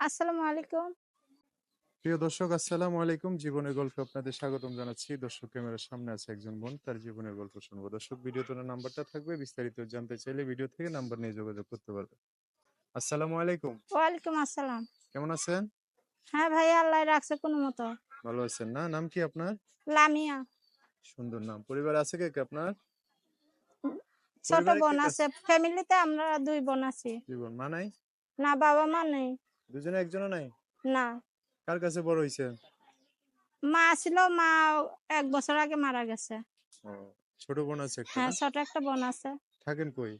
আসসালামু আলাইকুম। প্রিয় দর্শক আসসালামু আলাইকুম। জীবনের গল্পে আপনাদের স্বাগতম জানাচ্ছি। দর্শক ক্যামেরার সামনে আছে একজন বোন তার জীবনের গল্প শুনব। দর্শক নাম্বারটা থাকবে বিস্তারিত জানতে চাইলে ভিডিও থেকে নাম্বার নিয়ে যোগাযোগ করতে পারবে। আসসালামু আলাইকুম। ওয়ালাইকুম আসসালাম। কেমন আছেন? হ্যাঁ ভাই আল্লাহ রাখছে কোনো মতো। ভালো আছেন না? নাম কি আপনার? লামিয়া। সুন্দর নাম। পরিবার আছে কে কে আপনার? ছোট বোন আছে। ফ্যামিলিতে আমরা দুই বোন আছি। জীবন মা নাই? না বাবা মা নেই। দুজনে একজনও নাই? না। কার কাছে বড় হইছে? মা ছিল মা এক বছর আগে মারা গেছে। ছোট বোন আছে একটা হ্যাঁ? ছোট একটা বোন আছে। থাকেন কই?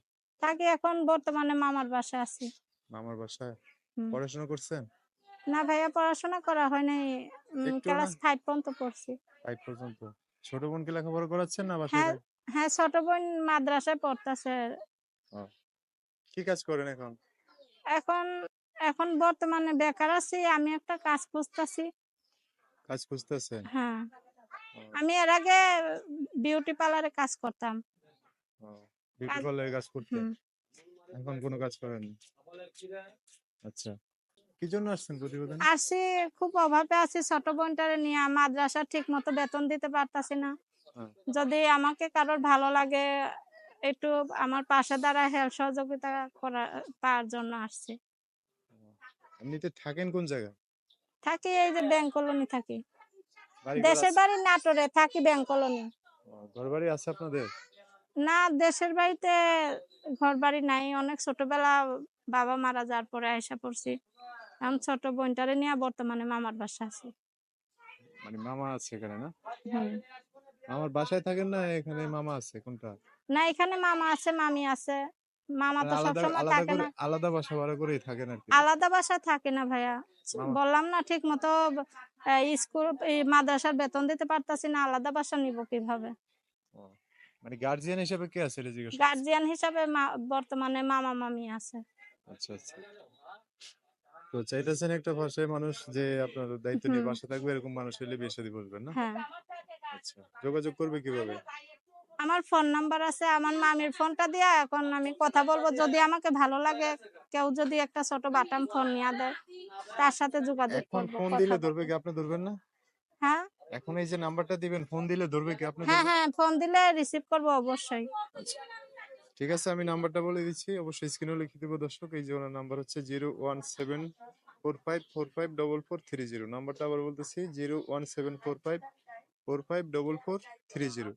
তাকে এখন বর্তমানে মামার বাসায় আছি। মামার বাসায়? পড়াশোনা করছেন? না ভাইয়া পড়াশোনা করা হয় নাই ক্লাস না? ফাইভ পর্যন্ত পড়ছি। ফাইভ পর্যন্ত? ছোট বোনকে লেখাপড়া করাচ্ছেন না বাসায় হ্যাঁ হ্যাঁ ছোট বোন মাদ্রাসায় পড়তেছে। কি কাজ করেন এখন? এখন এখন বর্তমানে বেকার আছি আমি একটা কাজ খুঁজতেছি। কাজ খুঁজতেছেন? হ্যাঁ। আমি এর আগে বিউটি পার্লারে কাজ করতাম। বিউটি পার্লারে কাজ করতেন? এখন কোনো কাজ করেন? আচ্ছা। কি জন্য আসছেন প্রতিবেদন? আসি খুব অভাবে আছি ছোট বোনটারে নিয়ে মাদ্রাসা ঠিক মতো বেতন দিতে পারতাছি না। হ্যাঁ। যদি আমাকে কারোর ভালো লাগে একটু আমার পাশে দ্বারা হেল্প সহযোগিতা করা পাওয়ার জন্য আসছি। এমনিতে থাকেন কোন থাকি এই যে ব্যাংক কলোনি থাকি। দেশের বাড়ি নাটোরে থাকি ব্যাংক কলোনি। ঘর বাড়ি আছে আপনাদের? না দেশের বাড়িতে ঘর বাড়ি নাই। অনেক ছোটবেলা বাবা মারা যাওয়ার পরে আয়সা পড়ছি। এখন ছোট বোনটারে নিয়ে বর্তমানে মামার বাসা আছি। মানে মামা আছে এখানে না? আমার বাসায় থাকেন না এখানে মামা আছে? কোনটা? না এখানে মামা আছে মামি আছে। মামা তো সবসময় থাকে না। আলাদা বাসা ভাড়া করেই থাকেন আর আলাদা বাসা থাকে না ভাইয়া। বললাম না ঠিক মতো স্কুল মাদ্রাসার বেতন দিতে পারতাছি না আলাদা বাসা নিব কীভাবে? মানে গার্জিয়ান হিসেবে কে আছে এটা জিজ্ঞেস হিসাবে বর্তমানে মামা মামি আছে। আচ্ছা আচ্ছা। তো চাইতেছেন একটা ভাষায় মানুষ যে আপনার দায়িত্ব নিয়ে বাসা থাকবে এরকম মানুষ হলে বিয়ে শাদী বসবেন না? হ্যাঁ। আচ্ছা যোগাযোগ করবে কীভাবে? আমার ফোন নাম্বার আছে আমার মামির ফোনটা দিয়া এখন আমি কথা বলব। যদি আমাকে ভালো লাগে কেউ যদি একটা ছোট বাটাম ফোন নিয়ে দেয় তার সাথে যোগাযোগ এখন ফোন দিলে ধরবে কি? আপনি ধরবেন না? হ্যাঁ? এখন এই যে নাম্বারটা দিবেন ফোন দিলে ধরবে কি? আপনি হ্যাঁ হ্যাঁ ফোন দিলে রিসিভ করব অবশ্যই। ঠিক আছে আমি নাম্বারটা বলে দিচ্ছি। অবশ্যই স্ক্রিনে লিখে দেবো দর্শক এই যে ওনার নাম্বার হচ্ছে zero one seven four five four five double four three zero নাম্বারটা আবার বলতেছি zero one seven four five four five double four three zero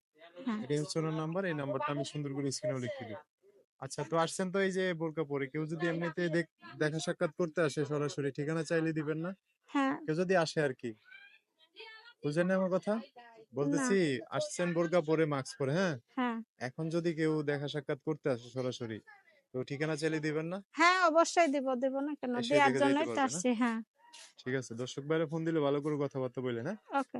হ্যাঁ। ওনার নাম্বার এই নাম্বারটা আমি সুন্দর করে স্ক্রিনে লিখে দিই। আচ্ছা তো আসছেন তো এই যে বোরকা পরে কেউ যদি এমনিতে দেখা সাক্ষাৎ করতে আসে সরাসরি ঠিকানা চাইলে দিবেন না? হ্যাঁ। কেউ যদি আসে আর কি। বুঝেন না আমার কথা? বলতেছি আসছেন বোরকা পরে মাস্ক পরে হ্যাঁ? হ্যাঁ। এখন যদি কেউ দেখা সাক্ষাৎ করতে আসে সরাসরি তো ঠিকানা চাইলে দিবেন না? হ্যাঁ অবশ্যই দিব দিব না কেন? দেওয়ার জন্যই তো? আসছি হ্যাঁ। ঠিক আছে দর্শক বাইরে ফোন দিলে ভালো করে কথাবার্তা বললেন হ্যাঁ? ওকে।